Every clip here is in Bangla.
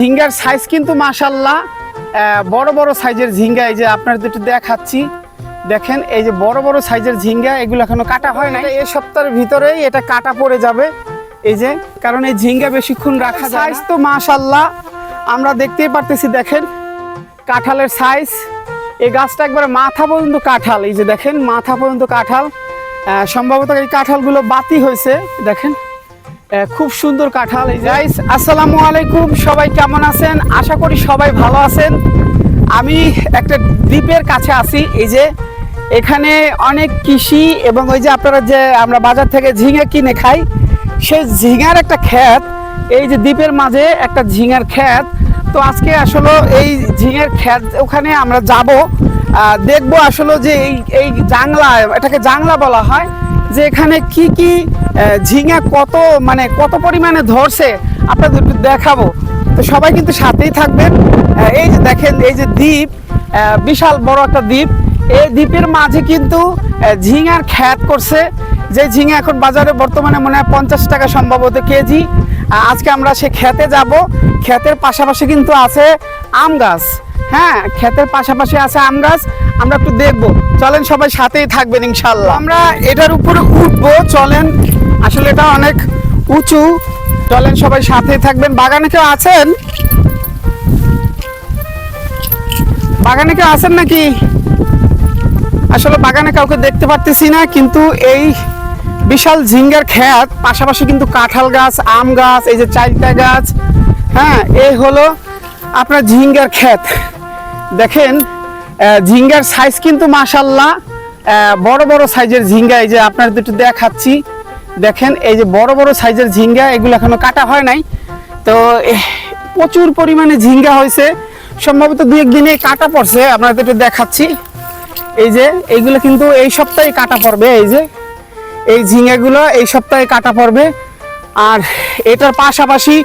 ঝিঙ্গার সাইজ কিন্তু মাশাল্লাহ আহ, বড় বড় সাইজের ঝিঙ্গা। এই যে আপনাদের একটু দেখাচ্ছি। দেখেন এই যে বড় বড় সাইজের ঝিঙ্গা এগুলো এখনও কাটা হয় না এই সপ্তাহের ভিতরেই এটা কাটা পড়ে যাবে। এই যে কারণ এই ঝিঙ্গা বেশিক্ষণ রাখা সাইজ তো মাশাল্লাহ আমরা দেখতেই পারতেছি দেখেন কাঁঠালের সাইজ এই গাছটা একবারে মাথা পর্যন্ত কাঁঠাল। এই যে দেখেন মাথা পর্যন্ত কাঁঠাল। সম্ভবত এই কাঁঠালগুলো বাতি হয়েছে। দেখেন খুব সুন্দর কাঁঠাল এই গাইস আসসালামু আলাইকুম। সবাই কেমন আছেন? আশা করি সবাই ভালো আছেন। আমি একটা দ্বীপের কাছে আছি। এই যে এখানে অনেক কৃষি এবং ওই যে আপনারা যে আমরা বাজার থেকে ঝিঙে কিনে খাই, সেই ঝিঙার একটা ক্ষেত, এই যে দ্বীপের মাঝে একটা ঝিঙার ক্ষেত। তো আজকে আসলে এই ঝিঙের ক্ষেত ওখানে আমরা যাব। দেখব আসলে যে এই এই জাংলা, এটাকে জাংলা বলা হয়, যে এখানে কি কি ঝিঙা কত মানে কত পরিমাণে ধরছে, আপনাদের দেখাবো। তো সবাই কিন্তু সাথেই থাকবেন। এই যে দেখেন, এই যে দ্বীপ বিশাল বড় একটা দ্বীপ। এই দ্বীপের মাঝে কিন্তু ঝিঙার খ্যাত করছে। যে ঝিঙা এখন বাজারে বর্তমানে মনে হয় পঞ্চাশ টাকা সম্ভবত কেজি। আজকে আমরা সে খেতে যাব। ক্ষেতের পাশাপাশি কিন্তু আছে আম গাছ। হ্যাঁ ক্ষেতের পাশাপাশি আছে আম গাছ। আমরা একটু দেখব। চলেন সবাই সাথেই থাকবেন ইনশাল্লাহ। আমরা এটার উপরে উঠবো। চলেন আসলে এটা অনেক উঁচু। চলেন সবাই সাথে থাকবেন। বাগানে কেউ আছেন? বাগানে কেউ আছেন নাকি? আসলে বাগানে কাউকে দেখতে পারতেছি না কিন্তু এই বিশাল ঝিঙ্গার ক্ষেত পাশাপাশি কিন্তু কাঁঠাল গাছ আম গাছ এই যে চাইতা গাছ হ্যাঁ এই হলো আপনার ঝিঙ্গার ক্ষেত। দেখেন ঝিঙ্গার সাইজ কিন্তু মাশাল্লাহ আহ, বড় বড় সাইজের ঝিঙ্গা এই যে আপনার একটু দেখাচ্ছি। দেখেন, এই যে বড় বড় সাইজের ঝিঙ্গা, এগুলো এখনও কাটা হয় নাই। তো প্রচুর পরিমাণে ঝিঙ্গা হয়েছে। সম্ভবত দু একদিনে কাটা পড়ছে, আপনাদের একটু দেখাচ্ছি। এই যে, এইগুলো কিন্তু এই সপ্তাহে কাটা পড়বে, এই যে। এই ঝিঙ্গাগুলো এই সপ্তাহে কাটা পড়বে। আর এটার পাশাপাশি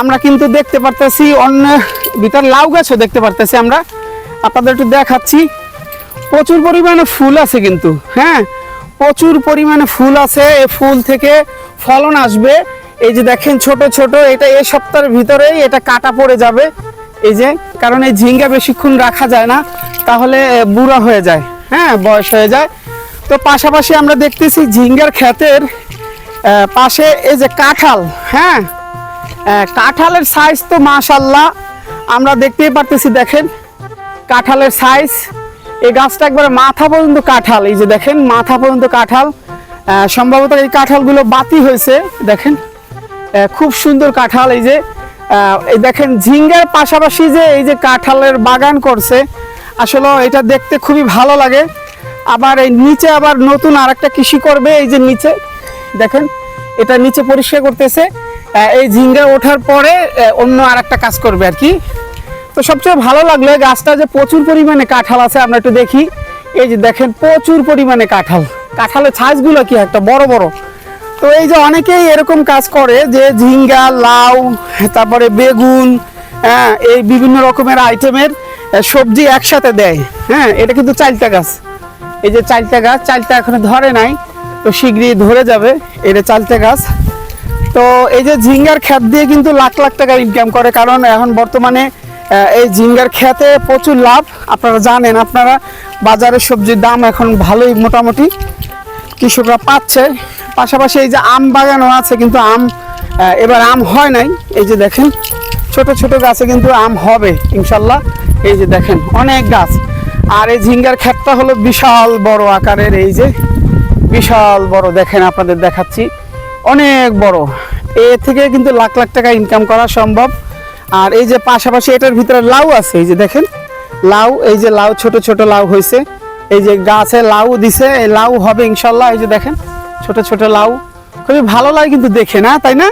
আমরা কিন্তু দেখতে পারতেছি অন্য ভিতর লাউ গাছও দেখতে পারতেছি আমরা। আপনাদের একটু দেখাচ্ছি। প্রচুর পরিমাণে ফুল আছে কিন্তু হ্যাঁ? প্রচুর পরিমাণে ফুল আছে, এই ফুল থেকে ফলন আসবে। এই যে দেখেন ছোট ছোট, এটা এ সপ্তাহের ভিতরেই এটা কাটা পড়ে যাবে। এই যে, কারণ এই ঝিঙ্গা বেশিক্ষণ রাখা যায় না, তাহলে বুড়া হয়ে যায়। হ্যাঁ বয়স হয়ে যায়। তো পাশাপাশি আমরা দেখতেছি ঝিঙ্গার ক্ষেতের পাশে এই যে কাঁঠাল হ্যাঁ কাঁঠালের সাইজ তো মাশাল্লাহ আমরা দেখতেই পারতেছি, দেখেন, কাঁঠালের সাইজ এই গাছটা একবারে মাথা পর্যন্ত কাঁঠাল, এই যে দেখেন, মাথা পর্যন্ত কাঁঠাল। সম্ভবত এই কাঁঠালগুলো বাতি হয়েছে, দেখেন। খুব সুন্দর কাঁঠাল, এই যে এই দেখেন, ঝিঙ্গার পাশাপাশি যে এই যে কাঁঠালের বাগান করছে, আসলে এটা দেখতে খুবই ভালো লাগে। আবার এই নিচে আবার নতুন আরেকটা কৃষি করবে, এই যে নিচে, দেখেন, এটা নিচে পরিষ্কার করতেছে। এই ঝিঙ্গা ওঠার পরে অন্য আরেকটা কাজ করবে আর কি। তো সবচেয়ে ভালো লাগল গাছটা যে প্রচুর পরিমাণে কাঁঠাল আছে, আমরা একটু দেখি। এই যে দেখেন, প্রচুর পরিমাণে কাঁঠাল। কাঁঠালের সাইজগুলো কি একটা বড় বড়। তো এই যে অনেকেই এরকম কাজ করে যে ঝিঙ্গা, লাউ, তারপরে বেগুন হ্যাঁ এই বিভিন্ন রকমের আইটেমের সবজি একসাথে দেয়। হ্যাঁ এটা কিন্তু চালতা গাছ। এই যে চালতা গাছ চালতা এখনও ধরে নাই, তো শীঘ্রই ধরে যাবে। এটা চালতা গাছ। তো এই যে ঝিঙ্গার ক্ষেত দিয়ে কিন্তু লাখ লাখ টাকা ইনকাম করে, কারণ এখন বর্তমানে এই ঝিঙ্গার খেতে প্রচুর লাভ। আপনারা জানেন, আপনারা বাজারে সবজির দাম এখন ভালোই মোটামুটি। কৃষকরা পাচ্ছে। পাশাপাশি এই যে আম বাগানও আছে, কিন্তু আম এবার আম হয় নাই। এই যে দেখেন, ছোট ছোট গাছে কিন্তু আম হবে, ইনশাল্লাহ। এই যে দেখেন, অনেক গাছ। আর এই ঝিঙ্গার ক্ষেতটা হলো বিশাল বড় আকারের, এই যে বিশাল বড়। দেখেন, আপনাদের দেখাচ্ছি। অনেক বড়। এ থেকে কিন্তু লাখ লাখ টাকা ইনকাম করা সম্ভব। আর এই যে পাশাপাশি এটার ভিতরে লাউ আছে, এই যে দেখেন, লাউ, এই যে লাউ, ছোট ছোট লাউ হয়েছে। এই যে গাছে লাউ দিছে, এই লাউ হবে ইনশাল্লাহ, এই যে দেখেন, ছোট ছোট লাউ। খুবই ভালো লাগে কিন্তু দেখে না, তাই না?